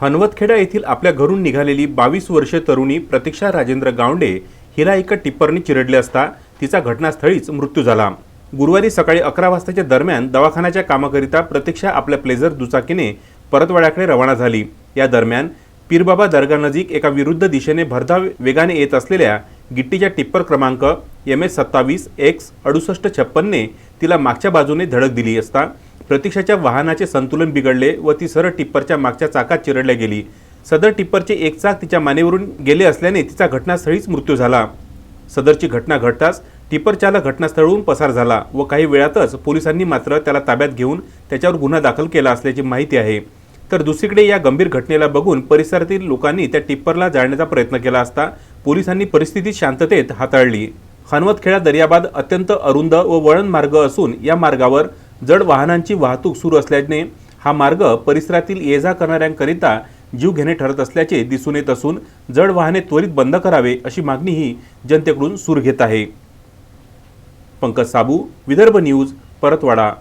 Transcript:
हनवतखेडा येथील आपल्या घरून निघालेली बावीस वर्षीय तरुणी प्रतीक्षा राजेंद्र गावंडे हिला एका टिप्परने चिरडले असता तिचा घटनास्थळीच मृत्यू झाला. गुरुवारी सकाळी अकरा वाजताच्या दरम्यान दवाखान्याच्या कामाकरिता प्रतीक्षा आपल्या प्लेझर दुचाकीने परतवाड्याकडे रवाना झाली. या दरम्यान पीरबाबा दर्गानजीक एका विरुद्ध दिशेने भरधाव वेगाने येत असलेल्या गिट्टीच्या टिप्पर क्रमांक एम एस सत्तावीस एक्स अडुसष्ट छप्पनने तिला मागच्या बाजूने धडक दिली असता प्रतीक्षाच्या वाहनाचे संतुलन बिघडले व ती सरळ टिप्परच्या मागच्या चाकात चिरडल्या गेली. सदर टिप्परचे एक चाक तिच्या मानेवरून गेले असल्याने तिचा घटनास्थळीच मृत्यू झाला. सदरची घटना घडताच टिप्पर चालक पसार झाला व काही वेळातच पोलिसांनी मात्र त्याला ताब्यात घेऊन त्याच्यावर गुन्हा दाखल केला असल्याची माहिती आहे. तर दुसरीकडे या गंभीर घटनेला बघून परिसरातील लोकांनी त्या टिप्परला जाळण्याचा प्रयत्न केला असता पोलिसांनी परिस्थिती शांततेत हाताळली. हनवतखेडा दर्याबाद अत्यंत अरुंद व वळण मार्ग असून या मार्गावर जड वाहनांची वाहतूक सुरू असल्याने हा मार्ग परिसरातील ये जा करणाऱ्यांकरिता जीव घेणे ठरत असल्याचे दिसून येत असून जड वाहने त्वरित बंद करावे अशी मागणीही जनतेकडून सूर घेत आहे. पंकज साबू विदर्भ न्यूज परतवाडा.